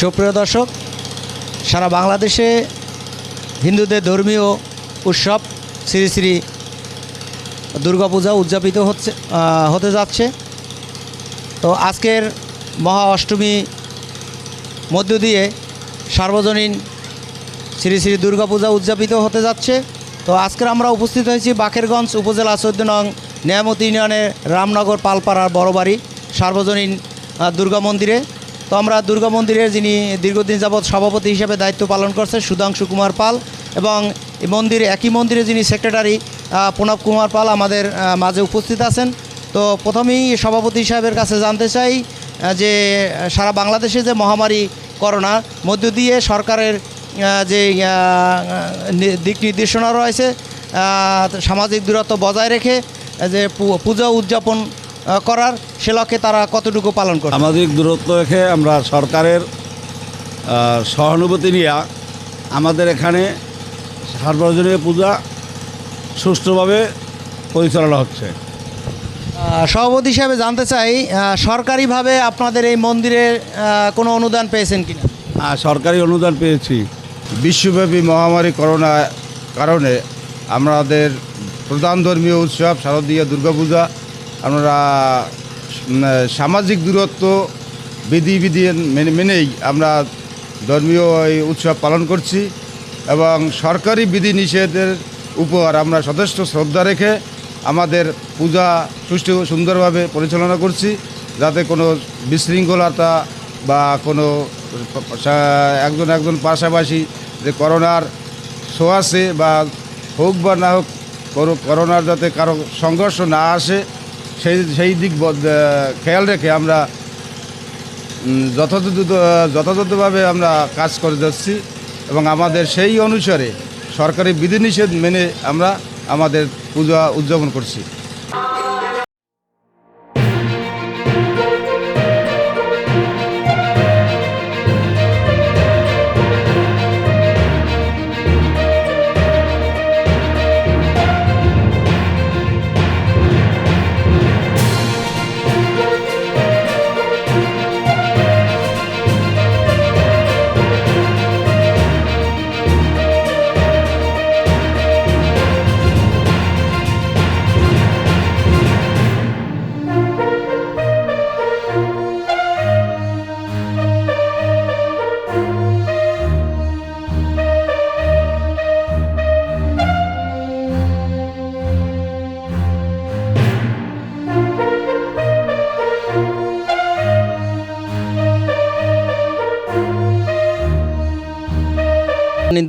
সুপ্রিয় দর্শক, সারা বাংলাদেশে হিন্দুদের ধর্মীয় উৎসব শ্রী শ্রী দুর্গাপূজা উদযাপিত হচ্ছে হতে যাচ্ছে। তো আজকের মহা অষ্টমী মধ্য দিয়ে সার্বজনীন শ্রী শ্রী দুর্গাপূজা উদযাপিত হতে যাচ্ছে। তো আজকের আমরা উপস্থিত হয়েছি বাকেরগঞ্জ উপজেলা চোদ্দ নং নিয়ামতি ইউনিয়নের রামনগর, পালপাড়ার বড়বাড়ি, সার্বজনীন দুর্গা মন্দিরে। তো আমরা দুর্গা মন্দিরের যিনি দীর্ঘদিন যাবৎ সভাপতি হিসেবে দায়িত্ব পালন করছে সুধাংশু কুমার পাল এবং মন্দিরে, একই মন্দিরে যিনি সেক্রেটারি প্রণব কুমার পাল আমাদের মাঝে উপস্থিত আছেন। তো প্রথমেই সভাপতি সাহেবের কাছে জানতে চাই যে সারা বাংলাদেশে যে মহামারী করোনা, মধ্য দিয়ে সরকারের যে দিক নির্দেশনা রয়েছে সামাজিক দূরত্ব বজায় রেখে যে পূজা উদযাপন করার সে লক্ষ্যে তারা কতটুকু পালন করে সামাজিক দূরত্ব রেখে আমরা সরকারের সহানুভূতি নিয়ে আমাদের এখানে সার্বজনীন পূজা সুষ্ঠুভাবে পরিচালনা হচ্ছে। সভাপতি হিসাবে জানতে চাই সরকারিভাবে আপনাদের এই মন্দিরে কোনো অনুদান পেয়েছেন কিনা? সরকারি অনুদান পেয়েছি। বিশ্বব্যাপী মহামারী করোনা কারণে আমাদের প্রধান ধর্মীয় উৎসব শারদীয় দুর্গাপূজা। আমরা সামাজিক দূরত্ব বিধি বিধি মেনে- মেনেই আমরা ধর্মীয় এই উৎসব পালন করছি এবং সরকারি বিধি নিষেধের উপর আমরা যথেষ্ট শ্রদ্ধা রেখে আমাদের পূজা সুষ্ঠু সুন্দরভাবে পরিচালনা করছি যাতে কোনো বিশৃঙ্খলতা বা কোনো একজন একজন পাশাপাশি যে করোনার ছোঁয়াশে বা হোক বা না হোক কোনো করোনার যাতে কারও সংঘর্ষ না আসে, সেই সেই দিক খেয়াল রেখে আমরা যথাযথ, যথাযথভাবে আমরা কাজ করে যাচ্ছি এবং আমাদের সেই অনুসারে সরকারি বিধিনিষেধ মেনে আমরা আমাদের পূজা উদযাপন করছি।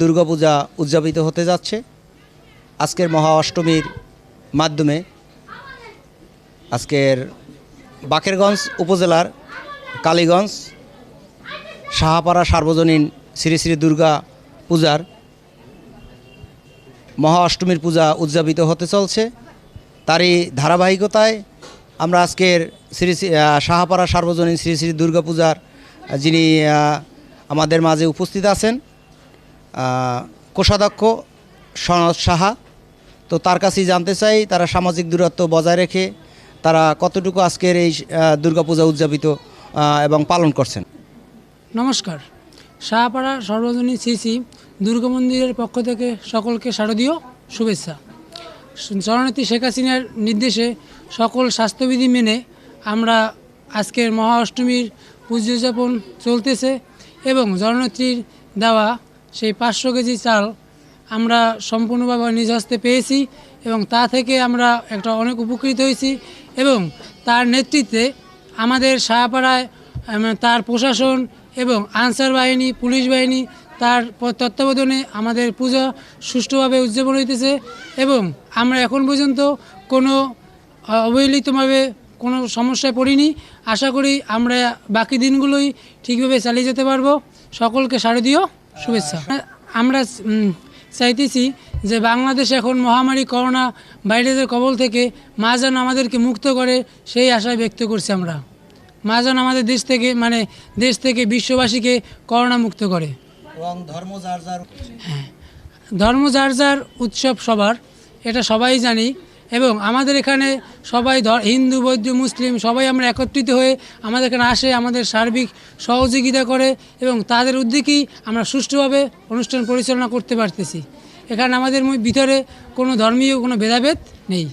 দুর্গাপূজা উদযাপিত হতে যাচ্ছে। আজকের মহা অষ্টমীর মাধ্যমে আজকের বাকেরগঞ্জ উপজেলার কালীগঞ্জ, সাহাপাড়া সার্বজনীন শ্রী শ্রী দুর্গা পূজার মহা অষ্টমীর পূজা উদযাপিত হতে চলছে। তারই ধারাবাহিকতায় আমরা আজকের শ্রী সাহাপাড়া সার্বজনীন শ্রী শ্রী দুর্গা পূজার যিনি আমাদের মাঝে উপস্থিত আছেন কোষাধ্যক্ষ সনদ সাহা। তো তার কাছেই জানতে চাই, তারা সামাজিক দূরত্ব বজায় রেখে তারা কতটুকু আজকের এই দুর্গাপূজা উদযাপিত এবং পালন করছেন? নমস্কার। শাহপাড়া সর্বজনীন সিসি দুর্গা মন্দিরের পক্ষ থেকে সকলকে শারদীয় শুভেচ্ছা। জননেত্রী শেখ হাসিনার নির্দেশে সকল স্বাস্থ্যবিধি মেনে আমরা আজকের মহা অষ্টমীর উদযাপন চলতেছে এবং জননেত্রীর দেওয়া সেই পাঁচশো কেজি চাল আমরা সম্পূর্ণভাবে নিজ হস্তে পেয়েছি এবং তা থেকে আমরা একটা অনেক উপকৃত হয়েছি এবং তার নেতৃত্বে আমাদের সাহাপাড়ায় তার প্রশাসন এবং আনসার বাহিনী, পুলিশ বাহিনী তার তত্ত্বাবধানে আমাদের পূজা সুষ্ঠুভাবে উদযাপন হইতেছে এবং আমরা এখন পর্যন্ত কোনো অবহেলিতভাবে কোনো সমস্যায় পড়িনি। আশা করি আমরা বাকি দিনগুলোই ঠিকভাবে চালিয়ে যেতে পারব। সকলকে শারদীয় শুভেচ্ছা। আমরা চাইতেছি যে বাংলাদেশ এখন মহামারী করোনা ভাইরাসের কবল থেকে মা যেন আমাদেরকে মুক্ত করে সেই আশায় ব্যক্ত করছি আমরা। মা যেন আমাদের দেশ থেকে মানে দেশ থেকে বিশ্ববাসীকে করোনা মুক্ত করে। এবং ধর্ম যার যার ধর্ম যার যার উৎসব সবার এটা সবাই জানি। এবং আমাদের এখানে সবাই হিন্দু, বৌদ্ধ, মুসলিম সবাই আমরা একত্রিত হয়ে আমাদের এখানে আসে, আমাদের সার্বিক সহযোগিতা করে এবং তাদের উদ্যোগেই আমরা সুষ্ঠুভাবে অনুষ্ঠান পরিচালনা করতে পারতেছি। এখানে আমাদের ভিতরে কোনো ধর্মীয় কোনো ভেদাভেদ নেই।